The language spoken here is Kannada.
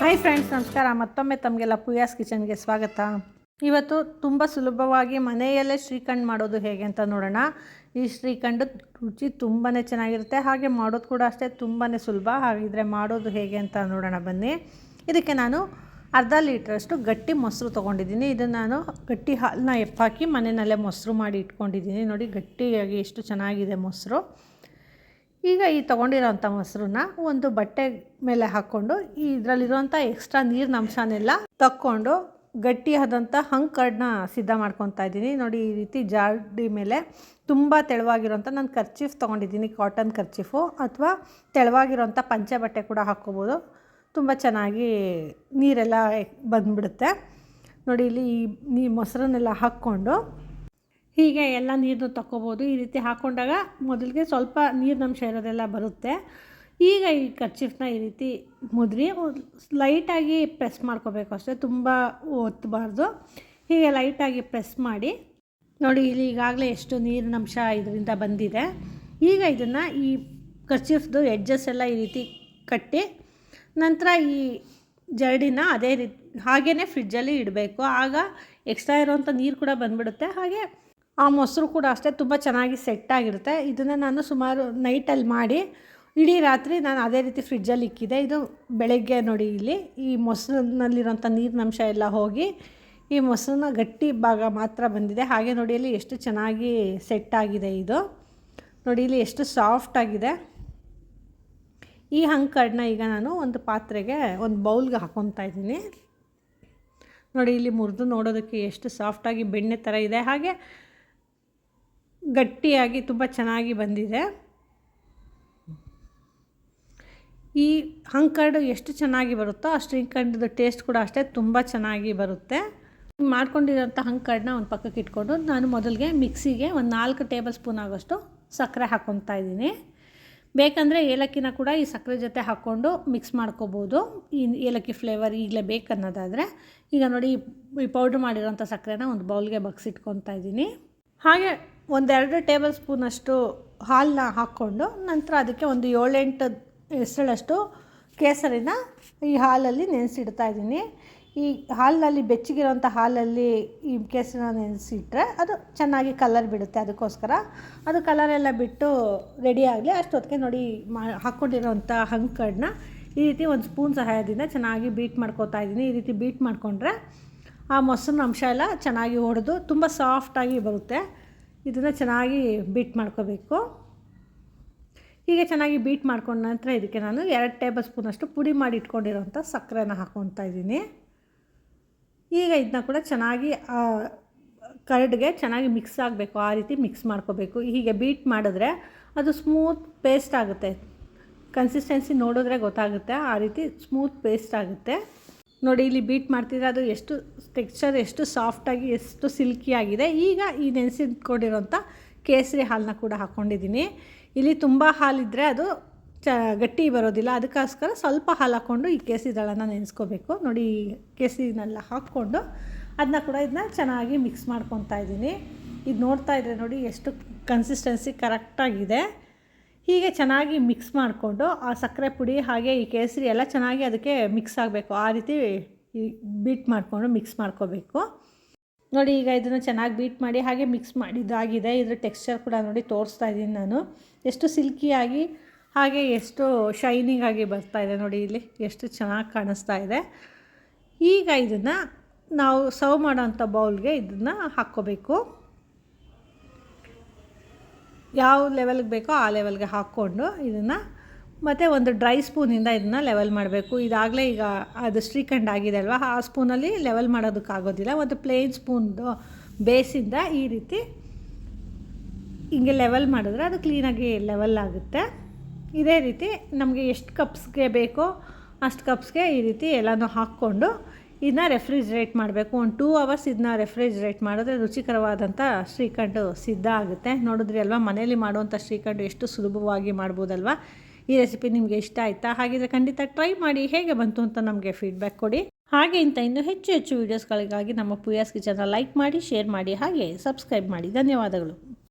ಹಾಯ್ ಫ್ರೆಂಡ್ಸ್ ನಮಸ್ಕಾರ. ಮತ್ತೊಮ್ಮೆ ತಮಗೆಲ್ಲ ಪುಯಾಸ್ ಕಿಚನ್ಗೆ ಸ್ವಾಗತ. ಇವತ್ತು ತುಂಬ ಸುಲಭವಾಗಿ ಮನೆಯಲ್ಲೇ ಶ್ರೀಖಂಡ್ ಮಾಡೋದು ಹೇಗೆ ಅಂತ ನೋಡೋಣ. ಈ ಶ್ರೀಖಂಡ್ ರುಚಿ ತುಂಬಾ ಚೆನ್ನಾಗಿರುತ್ತೆ. ಹಾಗೆ ಮಾಡೋದು ಕೂಡ ಅಷ್ಟೇ ತುಂಬಾ ಸುಲಭ. ಹಾಗಿದ್ರೆ ಮಾಡೋದು ಹೇಗೆ ಅಂತ ನೋಡೋಣ ಬನ್ನಿ. ಇದಕ್ಕೆ ನಾನು ಅರ್ಧ ಲೀಟ್ರಷ್ಟು ಗಟ್ಟಿ ಮೊಸರು ತೊಗೊಂಡಿದ್ದೀನಿ. ಇದನ್ನು ನಾನು ಗಟ್ಟಿ ಹಾಲನ್ನ ಎಪ್ಪಾಕಿ ಮನೆಯಲ್ಲೇ ಮೊಸರು ಮಾಡಿ ಇಟ್ಕೊಂಡಿದ್ದೀನಿ. ನೋಡಿ ಗಟ್ಟಿಯಾಗಿ ಎಷ್ಟು ಚೆನ್ನಾಗಿದೆ ಮೊಸರು. ಈಗ ಈ ತೊಗೊಂಡಿರೋಂಥ ಮೊಸರನ್ನ ಒಂದು ಬಟ್ಟೆ ಮೇಲೆ ಹಾಕ್ಕೊಂಡು ಇದರಲ್ಲಿರುವಂಥ ಎಕ್ಸ್ಟ್ರಾ ನೀರಿನ ಅಂಶನೆಲ್ಲ ತಕ್ಕೊಂಡು ಗಟ್ಟಿಯಾದಂಥ ಹಂಕರ್ಡ್ನ ಸಿದ್ಧ ಮಾಡ್ಕೊತಾ ಇದ್ದೀನಿ. ನೋಡಿ, ಈ ರೀತಿ ಜಾಡಿ ಮೇಲೆ ತುಂಬ ತೆಳುವಾಗಿರೋಂಥ ನಾನು ಕರ್ಚೀಫ್ ತೊಗೊಂಡಿದ್ದೀನಿ ಕಾಟನ್ ಕರ್ಚೀಫು ಅಥವಾ ತೆಳುವಾಗಿರೋಂಥ ಪಂಚೆ ಬಟ್ಟೆ ಕೂಡ ಹಾಕ್ಕೋಬೋದು. ತುಂಬ ಚೆನ್ನಾಗಿ ನೀರೆಲ್ಲ ಬಂದುಬಿಡುತ್ತೆ. ನೋಡಿ, ಇಲ್ಲಿ ಈ ನೀ ಮೊಸರನ್ನೆಲ್ಲ ಹಾಕ್ಕೊಂಡು ಹೀಗೆ ಎಲ್ಲ ನೀರನ್ನು ತಗೋಬೋದು ಈ ರೀತಿ ಹಾಕ್ಕೊಂಡಾಗ ಮೊದಲಿಗೆ ಸ್ವಲ್ಪ ನೀರಿನಂಶ ಇರೋದೆಲ್ಲ ಬರುತ್ತೆ. ಈಗ ಈ ಕರ್ಚಿಫ್ನ ಈ ರೀತಿ ಮುದ್ರಿ, ಲೈಟಾಗಿ ಪ್ರೆಸ್ ಮಾಡ್ಕೋಬೇಕು ಅಷ್ಟೇ, ತುಂಬ ಒತ್ತಬಾರ್ದು ಹೀಗೆ ಲೈಟಾಗಿ ಪ್ರೆಸ್ ಮಾಡಿ, ನೋಡಿ ಇಲ್ಲಿ ಈಗಾಗಲೇ ಎಷ್ಟು ನೀರಿನಂಶ ಇದರಿಂದ ಬಂದಿದೆ. ಈಗ ಇದನ್ನು ಈ ಕರ್ಚಿಫ್ದು ಎಡ್ಜಸ್ ಎಲ್ಲ ಈ ರೀತಿ ಕಟ್ಟಿ, ನಂತರ ಈ ಜರಡಿನ ಅದೇ ರೀತಿ ಹಾಗೇ ಫ್ರಿಡ್ಜಲ್ಲಿ ಇಡಬೇಕು. ಆಗ ಎಕ್ಸ್ಟ್ರಾ ಇರೋವಂಥ ನೀರು ಕೂಡ ಬಂದುಬಿಡುತ್ತೆ. ಹಾಗೆ ಆ ಮೊಸರು ಕೂಡ ಅಷ್ಟೇ ತುಂಬ ಚೆನ್ನಾಗಿ ಸೆಟ್ ಆಗಿರುತ್ತೆ. ಇದನ್ನು ನಾನು ಸುಮಾರು ನೈಟಲ್ಲಿ ಮಾಡಿ, ಇಡೀ ರಾತ್ರಿ ನಾನು ಅದೇ ರೀತಿ ಫ್ರಿಜ್ಜಲ್ಲಿ ಇಕ್ಕಿದೆ. ಇದು ಬೆಳಗ್ಗೆ ನೋಡಿ ಇಲ್ಲಿ ಈ ಮೊಸರಿನಲ್ಲಿರೋಂಥ ನೀರಿನಂಶ ಎಲ್ಲ ಹೋಗಿ ಈ ಮೊಸರನ್ನ ಗಟ್ಟಿ ಭಾಗ ಮಾತ್ರ ಬಂದಿದೆ. ಹಾಗೆ ನೋಡಿ ಇಲ್ಲಿ ಎಷ್ಟು ಚೆನ್ನಾಗಿ ಸೆಟ್ ಆಗಿದೆ ಇದು. ನೋಡಿ ಇಲ್ಲಿ ಎಷ್ಟು ಸಾಫ್ಟ್ ಆಗಿದೆ. ಈ ಹಂಕರ್ಡನ್ನ ಈಗ ನಾನು ಒಂದು ಪಾತ್ರೆಗೆ ಒಂದು ಬೌಲ್ಗೆ ಹಾಕ್ಕೊತಾ ಇದ್ದೀನಿ. ನೋಡಿ ಇಲ್ಲಿ ಮುರಿದು ನೋಡೋದಕ್ಕೆ ಎಷ್ಟು ಸಾಫ್ಟಾಗಿ ಬೆಣ್ಣೆ ಥರ ಇದೆ. ಹಾಗೆ ಗಟ್ಟಿಯಾಗಿ ತುಂಬ ಚೆನ್ನಾಗಿ ಬಂದಿದೆ. ಈ ಹಂಕರ್ಡು ಎಷ್ಟು ಚೆನ್ನಾಗಿ ಬರುತ್ತೋ ಆ ಶ್ರೀಖಂಡದ ಟೇಸ್ಟ್ ಕೂಡ ಅಷ್ಟೇ ತುಂಬ ಚೆನ್ನಾಗಿ ಬರುತ್ತೆ. ಮಾಡ್ಕೊಂಡಿರೋಂಥ ಹಂಕರ್ಡನ್ನ ಒಂದು ಪಕ್ಕಕ್ಕೆ ಇಟ್ಕೊಂಡು ನಾನು ಮೊದಲಿಗೆ ಮಿಕ್ಸಿಗೆ ಒಂದು ನಾಲ್ಕು ಟೇಬಲ್ ಸ್ಪೂನ್ ಆಗೋಷ್ಟು ಸಕ್ಕರೆ ಹಾಕ್ಕೊತಾ ಇದ್ದೀನಿ. ಬೇಕಂದರೆ ಏಲಕ್ಕಿನ ಕೂಡ ಈ ಸಕ್ಕರೆ ಜೊತೆ ಹಾಕ್ಕೊಂಡು ಮಿಕ್ಸ್ ಮಾಡ್ಕೋಬೋದು. ಈ ಏಲಕ್ಕಿ ಫ್ಲೇವರ್ ಈಗಲೇ ಬೇಕನ್ನೋದಾದರೆ ಈಗ ನೋಡಿ ಈ ಪೌಡ್ರ್ ಮಾಡಿರೋಂಥ ಸಕ್ಕರೆನ ಒಂದು ಬೌಲ್ಗೆ ಬಗ್ಸಿಟ್ಕೊತಾ ಇದ್ದೀನಿ. ಹಾಗೆ ಒಂದೆರಡು ಟೇಬಲ್ ಸ್ಪೂನಷ್ಟು ಹಾಲನ್ನ ಹಾಕ್ಕೊಂಡು ನಂತರ ಅದಕ್ಕೆ ಒಂದು ಏಳೆಂಟು ಹೆಸಳಷ್ಟು ಕೇಸರಿನ ಈ ಹಾಲಲ್ಲಿ ನೆನೆಸಿಡ್ತಾ ಇದ್ದೀನಿ. ಈ ಹಾಲಿನಲ್ಲಿ ಬೆಚ್ಚಗಿರೋಂಥ ಹಾಲಲ್ಲಿ ಈ ಕೇಸರಿನ ನೆನೆಸಿಟ್ರೆ ಅದು ಚೆನ್ನಾಗಿ ಕಲರ್ ಬಿಡುತ್ತೆ ಅದಕ್ಕೋಸ್ಕರ. ಅದು ಕಲರೆಲ್ಲ ಬಿಟ್ಟು ರೆಡಿ ಆಗಲಿ. ಅಷ್ಟೊತ್ತಿಗೆ ನೋಡಿ ಮಾ ಹಾಕ್ಕೊಂಡಿರೋಂಥ ಹಂಕಡನ್ನ ಈ ರೀತಿ ಒಂದು ಸ್ಪೂನ್ ಸಹಾಯದಿಂದ ಚೆನ್ನಾಗಿ ಬೀಟ್ ಮಾಡ್ಕೋತಾ ಇದ್ದೀನಿ. ಈ ರೀತಿ ಬೀಟ್ ಮಾಡಿಕೊಂಡ್ರೆ ಆ ಮೊಸರಿನ ಅಂಶ ಎಲ್ಲ ಚೆನ್ನಾಗಿ ಹೊಡೆದು ತುಂಬ ಸಾಫ್ಟಾಗಿ ಬರುತ್ತೆ. ಇದನ್ನು ಚೆನ್ನಾಗಿ ಬೀಟ್ ಮಾಡ್ಕೋಬೇಕು. ಹೀಗೆ ಚೆನ್ನಾಗಿ ಬೀಟ್ ಮಾಡ್ಕೊಂಡ ನಂತರ ಇದಕ್ಕೆ ನಾನು ಎರಡು ಟೇಬಲ್ ಸ್ಪೂನಷ್ಟು ಪುಡಿ ಮಾಡಿ ಇಟ್ಕೊಂಡಿರೋಂಥ ಸಕ್ಕರೆನ ಹಾಕ್ಕೊತಾ ಇದ್ದೀನಿ. ಈಗ ಇದನ್ನ ಕೂಡ ಚೆನ್ನಾಗಿ ಕರ್ಡ್ಗೆ ಚೆನ್ನಾಗಿ ಮಿಕ್ಸ್ ಆಗಬೇಕು, ಆ ರೀತಿ ಮಿಕ್ಸ್ ಮಾಡ್ಕೋಬೇಕು. ಹೀಗೆ ಬೀಟ್ ಮಾಡಿದ್ರೆ ಅದು ಸ್ಮೂತ್ ಪೇಸ್ಟ್ ಆಗುತ್ತೆ. ಕನ್ಸಿಸ್ಟೆನ್ಸಿ ನೋಡಿದ್ರೆ ಗೊತ್ತಾಗುತ್ತೆ, ಆ ರೀತಿ ಸ್ಮೂತ್ ಪೇಸ್ಟ್ ಆಗುತ್ತೆ. ನೋಡಿ, ಇಲ್ಲಿ ಬೀಟ್ ಮಾಡ್ತಿದ್ರೆ ಅದು ಎಷ್ಟು ಟೆಕ್ಸ್ಚರ್ ಎಷ್ಟು ಸಾಫ್ಟಾಗಿ ಎಷ್ಟು ಸಿಲ್ಕಿಯಾಗಿದೆ ಈಗ ಈ ನೆನೆಸಿಟ್ಕೊಂಡಿರೋಂಥ ಕೇಸರಿ ಹಾಲನ್ನ ಕೂಡ ಹಾಕ್ಕೊಂಡಿದ್ದೀನಿ ಇಲ್ಲಿ ತುಂಬ ಹಾಲಿದ್ದರೆ ಅದು ಚ, ಗಟ್ಟಿ ಬರೋದಿಲ್ಲ. ಅದಕ್ಕೋಸ್ಕರ ಸ್ವಲ್ಪ ಹಾಲು ಹಾಕ್ಕೊಂಡು ಈ ಕೇಸರಿ ದಳನ ನೆನೆಸ್ಕೋಬೇಕು. ನೋಡಿ ಕೇಸರಿನೆಲ್ಲ ಹಾಕ್ಕೊಂಡು ಅದನ್ನ ಕೂಡ ಇದನ್ನ ಚೆನ್ನಾಗಿ ಮಿಕ್ಸ್ ಮಾಡ್ಕೊತಾ ಇದ್ದೀನಿ. ಇದು ನೋಡ್ತಾ ಇದ್ರೆ ನೋಡಿ, ಎಷ್ಟು ಕನ್ಸಿಸ್ಟೆನ್ಸಿ ಕರೆಕ್ಟಾಗಿದೆ ಹೀಗೆ ಚೆನ್ನಾಗಿ ಮಿಕ್ಸ್ ಮಾಡಿಕೊಂಡು ಆ ಸಕ್ಕರೆ ಪುಡಿ ಹಾಗೆ ಈ ಕೇಸರಿ ಎಲ್ಲ ಚೆನ್ನಾಗಿ ಅದಕ್ಕೆ ಮಿಕ್ಸ್ ಆಗಬೇಕು. ಆ ರೀತಿ ಬೀಟ್ ಮಾಡಿಕೊಂಡು ಮಿಕ್ಸ್ ಮಾಡ್ಕೋಬೇಕು. ನೋಡಿ ಈಗ ಇದನ್ನು ಚೆನ್ನಾಗಿ ಬೀಟ್ ಮಾಡಿ ಹಾಗೆ ಮಿಕ್ಸ್ ಮಾಡಿದ್ದಾಗಿದೆ ಇದರ ಟೆಕ್ಸ್ಚರ್ ಕೂಡ ನೋಡಿ ತೋರಿಸ್ತಾ ಇದ್ದೀನಿ ನಾನು. ಎಷ್ಟು ಸಿಲ್ಕಿಯಾಗಿ ಹಾಗೆ ಎಷ್ಟು ಶೈನಿಂಗ್ ಆಗಿ ಬರ್ತಾ ಇದೆ ನೋಡಿ ಇಲ್ಲಿ. ಎಷ್ಟು ಚೆನ್ನಾಗಿ ಕಾಣಿಸ್ತಾ ಇದೆ. ಈಗ ಇದನ್ನು ನಾವು ಸರ್ವ್ ಮಾಡೋಂಥ ಬೌಲ್ಗೆ ಇದನ್ನು ಹಾಕ್ಕೋಬೇಕು. ಯಾವ ಲೆವೆಲ್ಗೆ ಬೇಕೋ ಆ ಲೆವೆಲ್ಗೆ ಹಾಕ್ಕೊಂಡು ಇದನ್ನು ಮತ್ತು ಒಂದು ಡ್ರೈ ಸ್ಪೂನಿಂದ ಇದನ್ನು ಲೆವೆಲ್ ಮಾಡಬೇಕು. ಇದಾಗಲೇ ಈಗ ಅದು ಶ್ರೀಖಂಡ್ ಆಗಿದೆ ಅಲ್ವಾ? ಆ ಸ್ಪೂನಲ್ಲಿ ಲೆವೆಲ್ ಮಾಡೋದಕ್ಕಾಗೋದಿಲ್ಲ. ಒಂದು ಪ್ಲೇನ್ ಸ್ಪೂನ್ದು ಬೇಸಿಂದ ಈ ರೀತಿ ಹಿಂಗೆ ಲೆವೆಲ್ ಮಾಡಿದ್ರೆ ಅದು ಕ್ಲೀನಾಗಿ ಲೆವೆಲ್ ಆಗುತ್ತೆ. ಇದೇ ರೀತಿ ನಮಗೆ ಎಷ್ಟು ಕಪ್ಸ್ಗೆ ಬೇಕೋ ಅಷ್ಟು ಕಪ್ಸ್ಗೆ ಈ ರೀತಿ ಎಲ್ಲನೂ ಹಾಕ್ಕೊಂಡು ಇದನ್ನ ರೆಫ್ರಿಜ್ರೇಟ್ ಮಾಡಬೇಕು. ಒಂದು ಟೂ ಅವರ್ಸ್ ಇದನ್ನ ರೆಫ್ರಿಜ್ರೇಟ್ ಮಾಡಿದ್ರೆ ರುಚಿಕರವಾದಂಥ ಶ್ರೀಖಂಡು ಸಿದ್ಧ ಆಗುತ್ತೆ. ನೋಡಿದ್ರಿ ಅಲ್ವಾ? ಮನೆಯಲ್ಲಿ ಮಾಡುವಂಥ ಶ್ರೀಖಂಡು ಎಷ್ಟು ಸುಲಭವಾಗಿ ಮಾಡ್ಬೋದಲ್ವಾ? ಈ ರೆಸಿಪಿ ನಿಮಗೆ ಇಷ್ಟ ಆಯಿತಾ? ಹಾಗಿದ್ರೆ ಖಂಡಿತ ಟ್ರೈ ಮಾಡಿ ಹೇಗೆ ಬಂತು ಅಂತ ನಮಗೆ ಫೀಡ್ಬ್ಯಾಕ್ ಕೊಡಿ. ಹಾಗೆ ಇಂಥ ಇನ್ನೂ ಹೆಚ್ಚು ಹೆಚ್ಚು ವೀಡಿಯೋಸ್ಗಳಿಗಾಗಿ ನಮ್ಮ ಪುಯಾಸ್ ಕಿಚನ್ನ ಲೈಕ್ ಮಾಡಿ ಶೇರ್ ಮಾಡಿ, ಹಾಗೆ ಸಬ್ಸ್ಕ್ರೈಬ್ ಮಾಡಿ. ಧನ್ಯವಾದಗಳು.